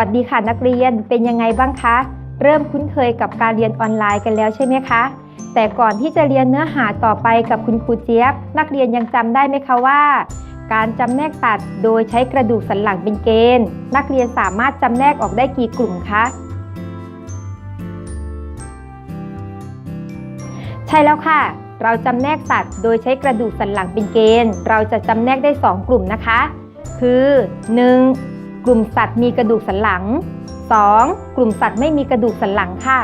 วัสดีค่ะนักเรียนเป็นยังไงบ้างคะ เริ่มคุ้นเคยกับการเรียนออนไลน์กันแล้วใช่ไหมคะ แต่ก่อนที่จะเรียนเนื้อหาต่อไปกับคุณครูเจี๊ยบ นักเรียนยังจำได้ไหมคะว่า การจำแนกสัตว์โดยใช้กระดูกสันหลังเป็นเกณฑ์ นักเรียนสามารถจำแนกออกได้กี่กลุ่มคะใช่แล้วค่ะ เราจำแนกสัตว์โดยใช้กระดูกสันหลังเป็นเกณฑ์ เราจะจำแนกได้ 2 กลุ่มนะคะ คือ 1. กลุ่มสัตว์มีกระดูกสันหลัง 2. กลุ่มสัตว์ไม่มีกระดูกสันหลังค่ะ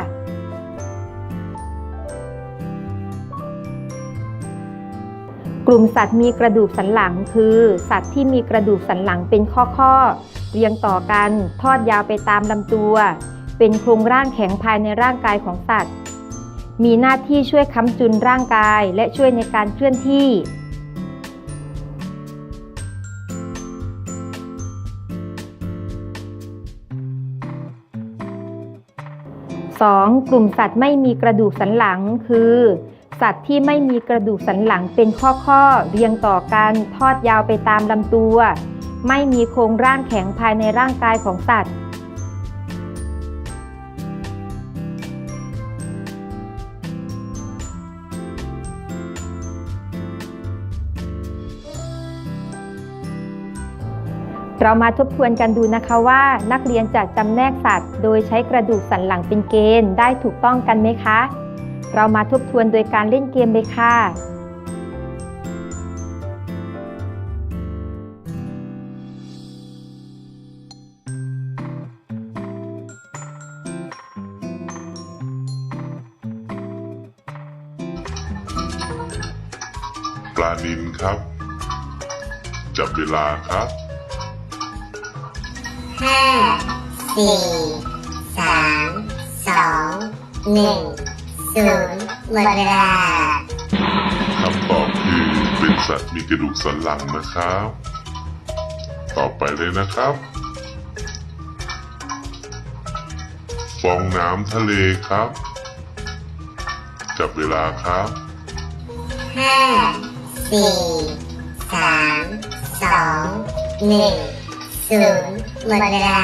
กลุ่มสัตว์มีกระดูกสันหลัง คือ สัตว์ที่มีกระดูกสันหลังเป็นข้อๆ เรียงต่อกัน ทอดยาวไปตามลำตัว เป็นโครงร่างแข็งภายในร่างกายของสัตว์ มีหน้าที่ช่วยค้ำจุนร่างกายและช่วยในการเคลื่อนที่ 2. กลุ่มสัตว์ไม่มีกระดูกสันหลัง คือ สัตว์ที่ไม่มีกระดูกสันหลังเป็นข้อๆ เรียงต่อกันทอดยาวไปตามลำตัว ไม่มีโครงร่างแข็งภายในร่างกายของสัตว์ เรามาทบทวนกันดูนะคะว่า นักเรียนจะจำแนกสัตว์ โดยใช้กระดูกสันหลังเป็นเกณฑ์ได้ถูกต้องกันไหมคะ เรามาทบทวนโดยการเล่นเกมเลยค่ะ ปลานินครับ จับเวลาครับ ห้าสี่สามสองหนึ่งศูนย์หมดเวลา คำตอบคือเป็นสัตว์มีกระดูกสันหลังนะครับ ต่อไปเลยนะครับ ฟองน้ำทะเลครับ จับเวลาครับห้าสี่สามสองหนึ่ง ศูนย์หมดเวลา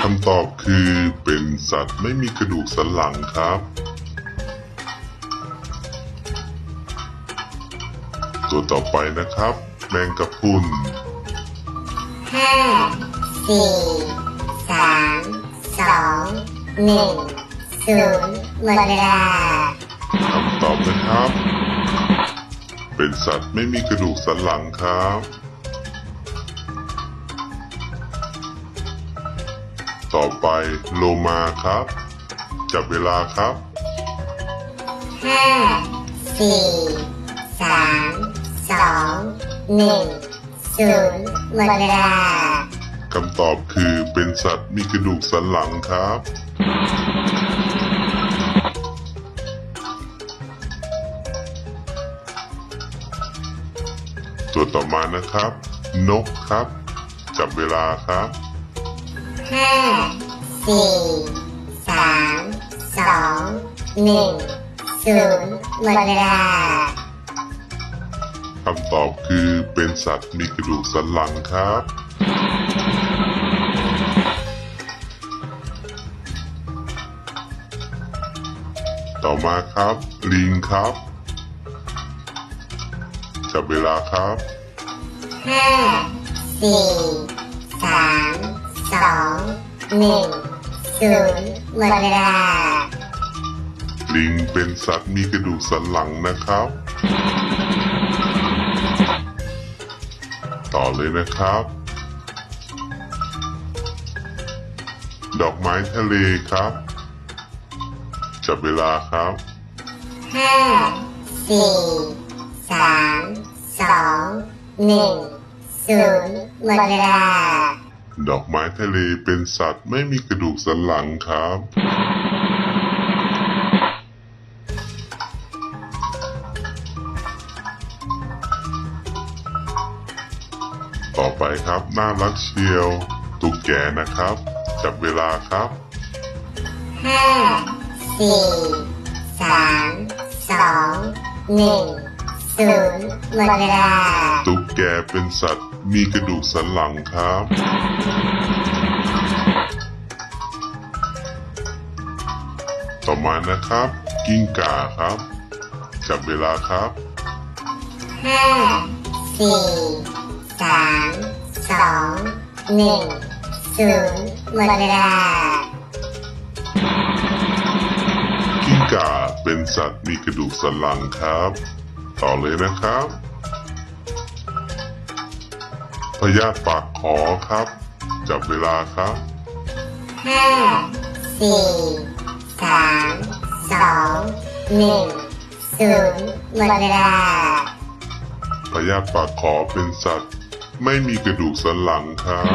คำตอบคือเป็นสัตว์ไม่มีกระดูกสันหลังครับ ตัวต่อไปนะครับ แมงกะพรุนห้าสี่สามสองหนึ่งศูนย์หมดเวลาคำตอบนะครับ เป็นสัตว์ไม่มีกระดูกสันหลังครับ ต่อไปโลมาครับ จับเวลาครับห้าสี่สามสองหนึ่งศูนย์หมดเวลาคำตอบคือเป็นสัตว์มีกระดูกสันหลังครับ ตัวต่อมานะครับ นกครับ จับเวลาครับห้าสี่สามสองหนึ่งศูนย์หมดเวลาคำตอบคือเป็นสัตว์มีกระดูกสันหลังครับต่อมาครับ ลิงครับ จับเวลาครับ ห้าสี่สามสองหนึ่งศูนย์หมดเวลา ลิงเป็นสัตว์มีกระดูกสันหลังนะครับ ต่อเลยนะครับ ดอกไม้ทะเลครับ จับเวลาครับ ห้าสี่สามส องหนึ่งศูนย์หมดเวลา ดอกไม้ทะเลเป็นสัตว์ไม่มีกระดูกสันหลังครับ ต่อไปครับน่ารักเชียว ตุ๊กแกนะครับ จับเวลาครับห้าสี่สามสองหนึ่ง ศูนย์หมหมดเวลาตุ๊กแกเป็นสัตว์ มีกระดูกสันหลังครับ ต่อมานะครับ กิ้งก่าครับ จับเวลาครับห้าสี่สามสองหนึ่งศูนย์หมดเวลากิ้งก่าเป็นสัตว์มีกระดูกสันหลังครับ ต่อเลยนะครับพยาธิปากขอครับ จับเวลาครับห้าสี่สามสองหนึ่งศูนย์หมดเวลาพยาธิปากขอเป็นสัตว์ ไม่มีกระดูกสันหลังครับ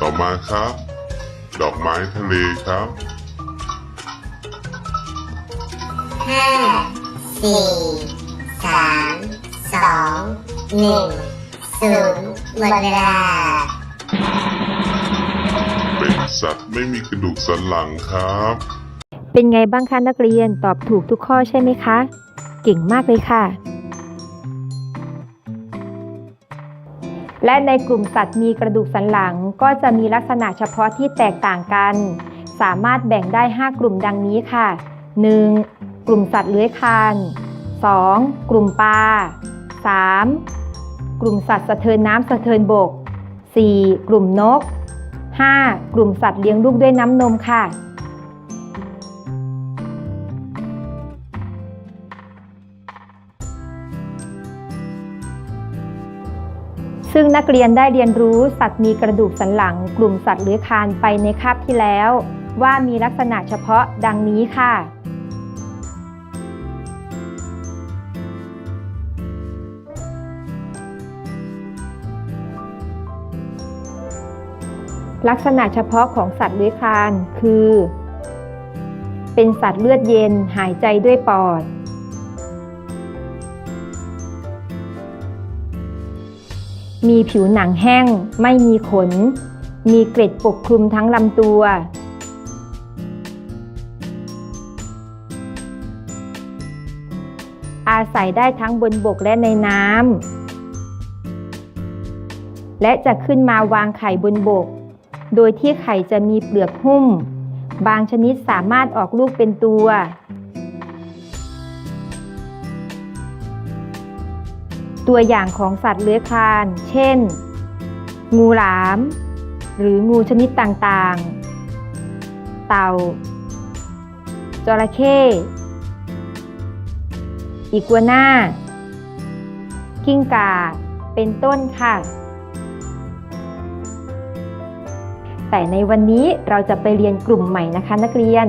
ต่อมาครับ ดอกไม้ทะเลครับ ห้าสี่สามสองหนึ่งศูนย์หมดเวลา เป็นสัตว์ไม่มีกระดูกสันหลังครับ เป็นไงบ้างคะนักเรียนตอบถูกทุกข้อใช่ไหมคะ เก่งมากเลยค่ะ และในกลุ่มสัตว์มีกระดูกสันหลังก็จะมีลักษณะเฉพาะที่แตกต่างกัน สามารถแบ่งได้ 5 กลุ่มดังนี้ค่ะ 1. กลุ่มสัตว์เลื้อยคลาน 2. กลุ่มปลา 3. กลุ่มสัตว์สะเทินน้ำสะเทินบก 4. กลุ่มนก 5. กลุ่มสัตว์เลี้ยงลูกด้วยน้ำนมค่ะ ซึ่งนักเรียนได้เรียนรู้สัตว์มีกระดูกสันหลัง กลุ่มสัตว์เลื้อยคลานไปในคาบที่แล้ว ว่ามีลักษณะเฉพาะดังนี้ค่ะ ลักษณะเฉพาะของสัตว์เลื้อยคลานคือ เป็นสัตว์เลือดเย็นหายใจด้วยปอด มีผิวหนังแห้งไม่มีขน มีเกล็ดปกคลุมทั้งลำตัว อาศัยได้ทั้งบนบกและในน้ำและจะขึ้นมาวางไข่บนบก โดยที่ไข่จะมีเปลือกหุ้ม บางชนิดสามารถออกลูกเป็นตัว ตัวอย่างของสัตว์เลื้อยคลาน เช่น งูหลาม หรืองูชนิดต่างๆ เต่า จระเข้อีกัวน่ากิ้งก่าเป็นต้นค่ะ แต่ในวันนี้เราจะไปเรียนกลุ่มใหม่นะคะนักเรียน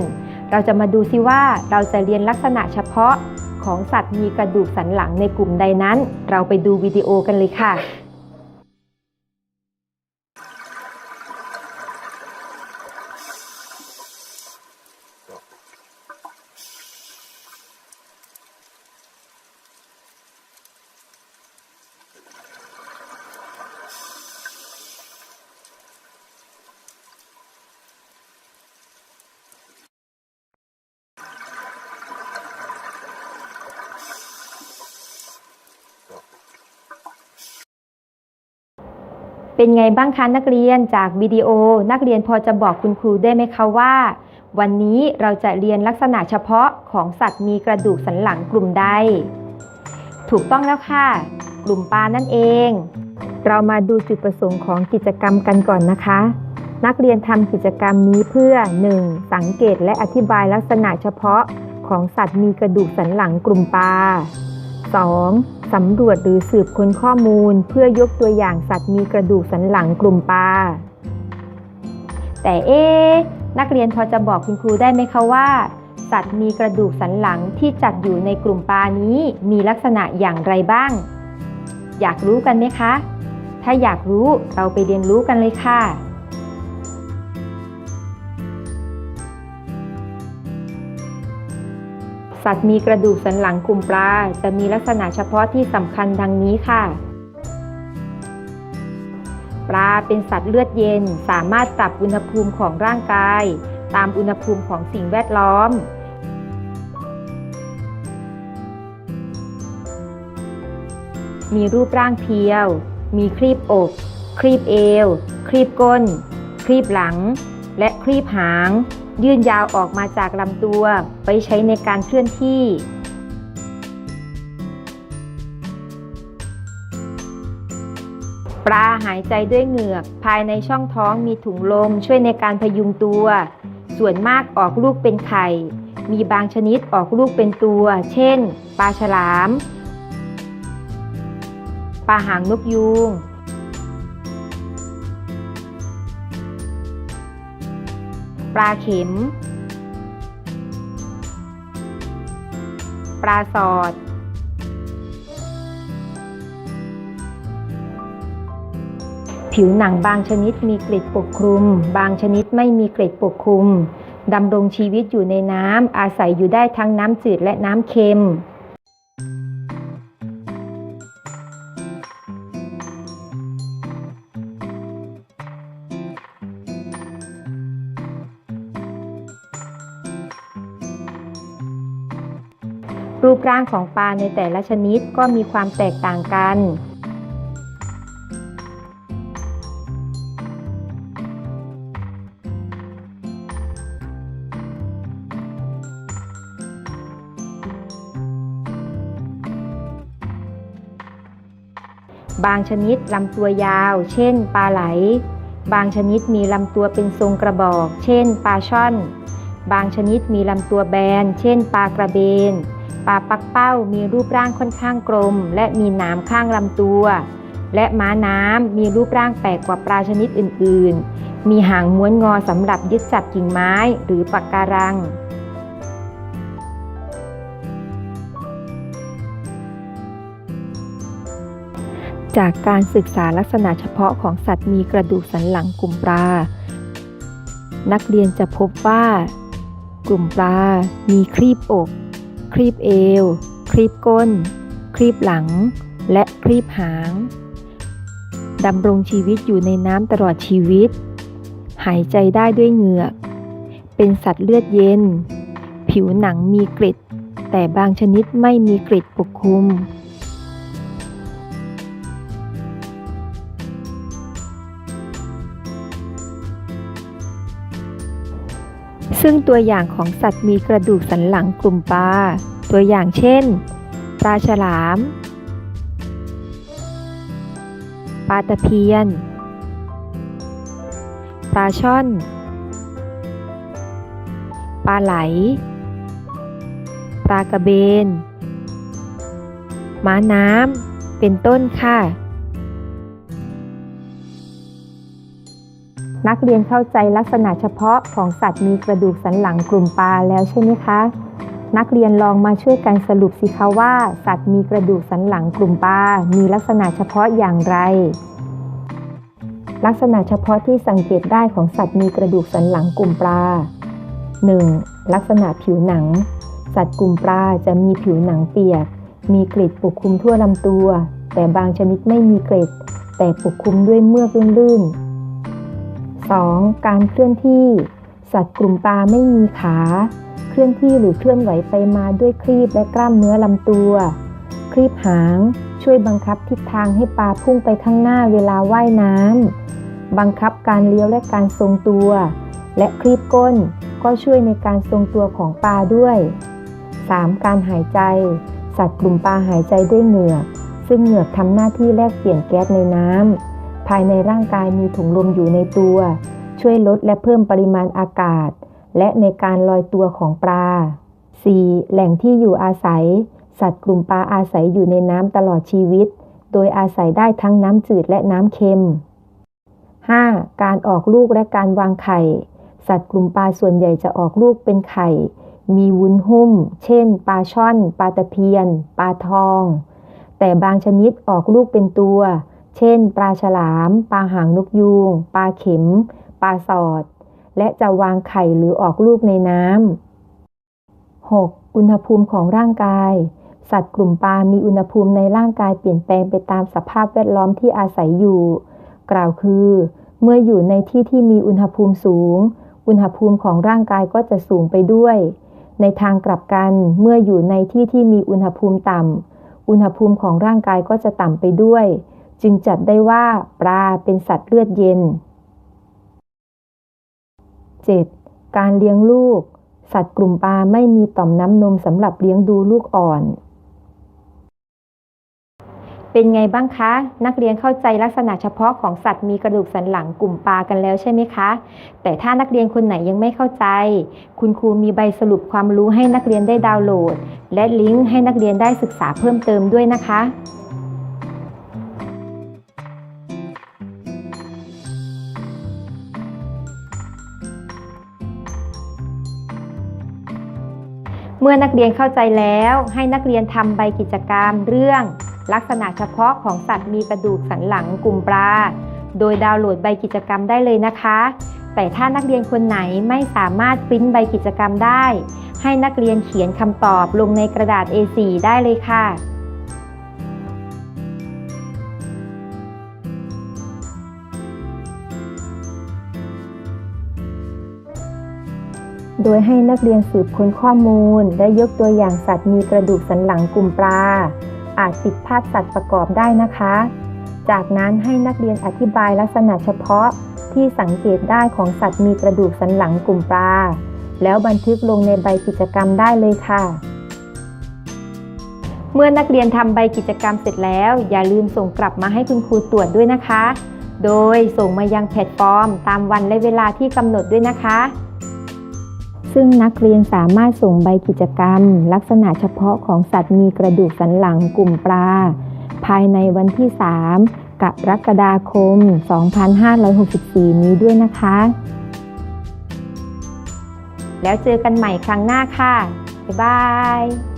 เราจะมาดูซิว่าเราจะเรียนลักษณะเฉพาะของสัตว์มีกระดูกสันหลังในกลุ่มใดนั้น เราไปดูวิดีโอกันเลยค่ะ เป็นไงบ้างคะนักเรียนจากวิดีโอ นักเรียนพอจะบอกคุณครูได้ไหมคะว่า วันนี้เราจะเรียนลักษณะเฉพาะของสัตว์มีกระดูกสันหลังกลุ่มใด ถูกต้องแล้วค่ะ กลุ่มปลานั่นเอง เรามาดูจุดประสงค์ของกิจกรรมกันก่อนนะคะ นักเรียนทำกิจกรรมนี้เพื่อ 1. สังเกตและอธิบายลักษณะเฉพาะของสัตว์มีกระดูกสันหลังกลุ่มปลา 2. สำรวจหรือสืบค้นข้อมูลเพื่อยกตัวอย่างสัตว์มีกระดูกสันหลังกลุ่มปลา แต่เอ๊นักเรียนพอจะบอกคุณครูได้ไหมคะว่า สัตว์มีกระดูกสันหลังที่จัดอยู่ในกลุ่มปลานี้มีลักษณะอย่างไรบ้าง อยากรู้กันไหมคะ ถ้าอยากรู้เราไปเรียนรู้กันเลยค่ะ สัตว์มีกระดูกสันหลังขุมปลาจะมีลักษณะเฉพาะที่สำคัญดังนี้ค่ะ ปลาเป็นสัตว์เลือดเย็น สามารถปรับอุณหภูมิของร่างกาย ตามอุณหภูมิของสิ่งแวดล้อม มีรูปร่างเพียว มีครีบอก ครีบเอว ครีบก้น ครีบหลัง และครีบหาง ยื่นยาวออกมาจากลำตัวไว้ใช้ในการเคลื่อนที่ ปลาหายใจด้วยเหงือก ภายในช่องท้องมีถุงลมช่วยในการพยุงตัว ส่วนมากออกลูกเป็นไข่ มีบางชนิดออกลูกเป็นตัว เช่น ปลาฉลาม ปลาหางนกยูง ปลาเข็ม ปลาสอด ผิวหนังบางชนิดมีเกล็ดปกคลุม บางชนิดไม่มีเกล็ดปกคลุมดำรงชีวิตอยู่ในน้ำอาศัยอยู่ได้ทั้งน้ำจืดและน้ำเค็ม รูปร่างของปลาในแต่ละชนิดก็มีความแตกต่างกัน บางชนิดลำตัวยาว เช่น ปลาไหล บางชนิดมีลำตัวเป็นทรงกระบอก เช่น ปลาช่อน บางชนิดมีลำตัวแบน เช่น ปลากระเบน ปลาปักเป้ามีรูปร่างค่อนข้างกลม และมีหนามข้างลำตัว และม้าน้ำมีรูปร่างแปลกกว่าปลาชนิดอื่น ๆ มีหางม้วนงอสำหรับยึดจับกิ่งไม้หรือปักการังจากการศึกษาลักษณะเฉพาะของสัตว์มีกระดูกสันหลังกลุ่มปลา นักเรียนจะพบว่า กลุ่มปลา มีครีบอก ครีบเอวครีบก้นครีบหลัง และครีบหาง ดำรงชีวิตอยู่ในน้ำตลอดชีวิต หายใจได้ด้วยเหงือก เป็นสัตว์เลือดเย็น ผิวหนังมีกริดแต่บางชนิดไม่มีกริดปกคลุม ซึ่งตัวอย่างของสัตว์มีกระดูกสันหลังกลุ่มปลา ตัวอย่างเช่น ปลาฉลาม ปลาตะเพียน ปลาช่อน ปลาไหล ปลากระเบน ม้าน้ำ เป็นต้นค่ะ นักเรียนเข้าใจลักษณะเฉพาะของสัตว์มีกระดูกสันหลังกลุ่มปลาแล้วใช่ไหมคะ นักเรียนลองมาช่วยกันสรุปสิคะว่า สัตว์มีกระดูกสันหลังกลุ่มปลา มีลักษณะเฉพาะอย่างไร ลักษณะเฉพาะที่สังเกตได้ของสัตว์มีกระดูกสันหลังกลุ่มปลา 1. ลักษณะผิวหนัง สัตว์กลุ่มปลาจะมีผิวหนังเปียก มีเกล็ดปกคลุมทั่วลำตัว แต่บางชนิดไม่มีเกล็ดแต่ปกคลุมด้วยเมือกลื่นๆ 2. การเคลื่อนที่ สัตว์กลุ่มปลาไม่มีขา เคลื่อนที่หรือเคลื่อนไหวไปมาด้วยครีบและกล้ามเนื้อลำตัว ครีบหาง ช่วยบังคับทิศทางให้ปลาพุ่งไปข้างหน้าเวลาว่ายน้ำบังคับการเลี้ยวและการทรงตัว และครีบก้นก็ช่วยในการทรงตัวของปลาด้วย 3. การหายใจ สัตว์กลุ่มปลาหายใจด้วยเหงือก ซึ่งเหงือกทำหน้าที่แลกเปลี่ยนแก๊สในน้ำ ภายในร่างกายมีถุงลมอยู่ในตัว ช่วยลดและเพิ่มปริมาณอากาศ และในการลอยตัวของปลา 4. แหล่งที่อยู่อาศัย สัตว์กลุ่มปลาอาศัยอยู่ในน้ำตลอดชีวิต โดยอาศัยได้ทั้งน้ำจืดและน้ำเค็ม 5. การออกลูกและการวางไข่ สัตว์กลุ่มปลาส่วนใหญ่จะออกลูกเป็นไข่ มีวุ้นหุ้ม เช่น ปลาช่อน ปลาตะเพียน ปลาทอง แต่บางชนิดออกลูกเป็นตัว เช่น ปลาฉลาม ปลาหางนกยูง ปลาเข็ม ปลาสอด และจะวางไข่หรือออกลูกในน้ำ 6. อุณหภูมิของร่างกาย สัตว์กลุ่มปลา มีอุณหภูมิในร่างกายเปลี่ยนแปลงไปตามสภาพแวดล้อมที่อาศัยอยู่ กล่าวคือ เมื่ออยู่ในที่ที่มีอุณหภูมิสูง อุณหภูมิของร่างกายก็จะสูงไปด้วย ในทางกลับกัน เมื่ออยู่ในที่ที่มีอุณหภูมิต่ำ อุณหภูมิของร่างกายก็จะต่ำไปด้วย จึงจัดได้ว่าปลาเป็นสัตว์เลือดเย็น 7. การเลี้ยงลูก สัตว์กลุ่มปลาไม่มีต่อมน้ำนมสำหรับเลี้ยงดูลูกอ่อน เป็นไงบ้างคะ นักเรียนเข้าใจลักษณะเฉพาะของสัตว์มีกระดูกสันหลังกลุ่มปลากันแล้วใช่ไหมคะ แต่ถ้านักเรียนคนไหนยังไม่เข้าใจ คุณครูมีใบสรุปความรู้ให้นักเรียนได้ดาวน์โหลด และลิงก์ให้นักเรียนได้ศึกษาเพิ่มเติมด้วยนะคะ เมื่อนักเรียนเข้าใจแล้วให้นักเรียนทำใบกิจกรรมเรื่อง ลักษณะเฉพาะของสัตว์มีกระดูกสันหลังกลุ่มปลา โดยดาวน์โหลดใบกิจกรรมได้เลยนะคะ แต่ถ้านักเรียนคนไหนไม่สามารถปริ้นใบกิจกรรมได้ ให้นักเรียนเขียนคำตอบลงในกระดาษ A4 ได้เลยค่ะ โดยให้นักเรียนสืบค้นข้อมูล และยกตัวอย่างสัตว์มีกระดูกสันหลังกลุ่มปลา อาจผิดพาดสัตว์ประกอบได้นะคะ จากนั้นให้นักเรียนอธิบายลักษณะเฉพาะที่สังเกตได้ของสัตว์มีกระดูกสันหลังกลุ่มปลา แล้วบันทึกลงในใบกิจกรรมได้เลยค่ะ เมื่อนักเรียนทำใบกิจกรรมเสร็จแล้ว อย่าลืมส่งกลับมาให้คุณครูตรวจด้วยนะคะ โดยส่งมายังแพลตฟอร์ม ตามวันและเวลาที่กำหนดด้วยนะคะ ซึ่งนักเรียนสามารถส่งใบกิจกรรม ลักษณะเฉพาะของสัตว์มีกระดูกสันหลังกลุ่มปลา ภายในวันที่ 3 กรกฎาคม 2564 นี้ด้วยนะคะ แล้วเจอกันใหม่ครั้งหน้าค่ะ บ๊ายบาย